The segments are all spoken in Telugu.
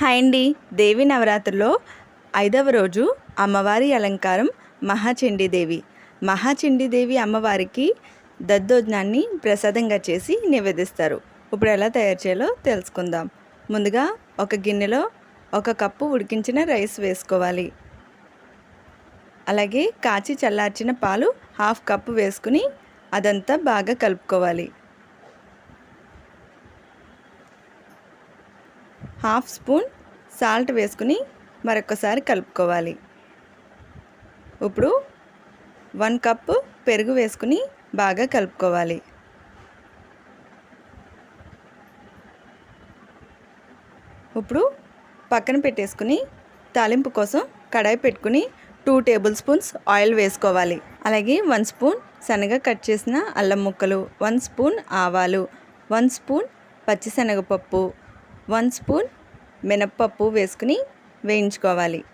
హాయ్ అండి. దేవి నవరాత్రిలో ఐదవ రోజు అమ్మవారి అలంకారం మహాచండీదేవి మహాచండీదేవి అమ్మవారికి దద్దోజనాన్ని ప్రసాదంగా చేసి నివేదిస్తారు. ఇప్పుడు ఎలా తయారు చేయాలో తెలుసుకుందాం. ముందుగా ఒక గిన్నెలో ఒక కప్పు ఉడికించిన రైస్ వేసుకోవాలి. అలాగే కాచి చల్లార్చిన పాలు హాఫ్ కప్పు వేసుకుని అదంతా బాగా కలుపుకోవాలి. హాఫ్ స్పూన్ సాల్ట్ వేసుకుని మరొకసారి కలుపుకోవాలి. ఇప్పుడు వన్ కప్ పెరుగు వేసుకుని బాగా కలుపుకోవాలి. ఇప్పుడు పక్కన పెట్టేసుకుని తాలింపు కోసం కడాయి పెట్టుకుని టూ టేబుల్ స్పూన్స్ ఆయిల్ వేసుకోవాలి. అలాగే వన్ స్పూన్ శనగ కట్ చేసిన అల్లం ముక్కలు వన్ స్పూన్ ఆవాలు వన్ స్పూన్ పచ్చిశనగపప్పు వన్ స్పూన్ మినప్పప్పు వేసుకుని వేయించుకోవాలి.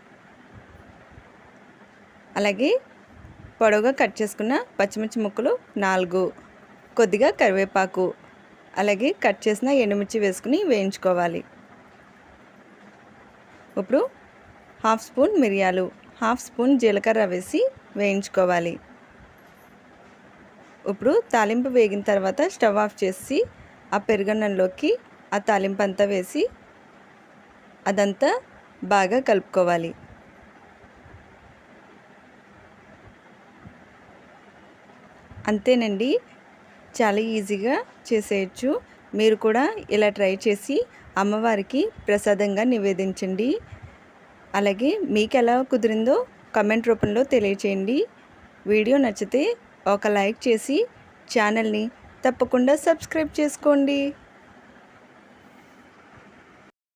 అలాగే పొడవుగా కట్ చేసుకున్న పచ్చిమిర్చి ముక్కలు నాలుగు కొద్దిగా కరివేపాకు అలాగే కట్ చేసిన ఎండుమిర్చి వేసుకుని వేయించుకోవాలి. ఇప్పుడు హాఫ్ స్పూన్ మిరియాలు హాఫ్ స్పూన్ జీలకర్ర వేసి వేయించుకోవాలి. ఇప్పుడు తాలింపు వేగిన తర్వాత స్టవ్ ఆఫ్ చేసి ఆ పెరుగన్నంలోకి ఆ తాలింపు అంతా వేసి అదంతా బాగా కలుపుకోవాలి. అంతేనండి. చాలా ఈజీగా చేసేయచ్చు. మీరు కూడా ఇలా ట్రై చేసి అమ్మవారికి ప్రసాదంగా నివేదించండి. అలాగే మీకు ఎలా కుదిరిందో కమెంట్ రూపంలో తెలియచేయండి. వీడియో నచ్చితే ఒక లైక్ చేసి ఛానల్ని తప్పకుండా సబ్స్క్రైబ్ చేసుకోండి.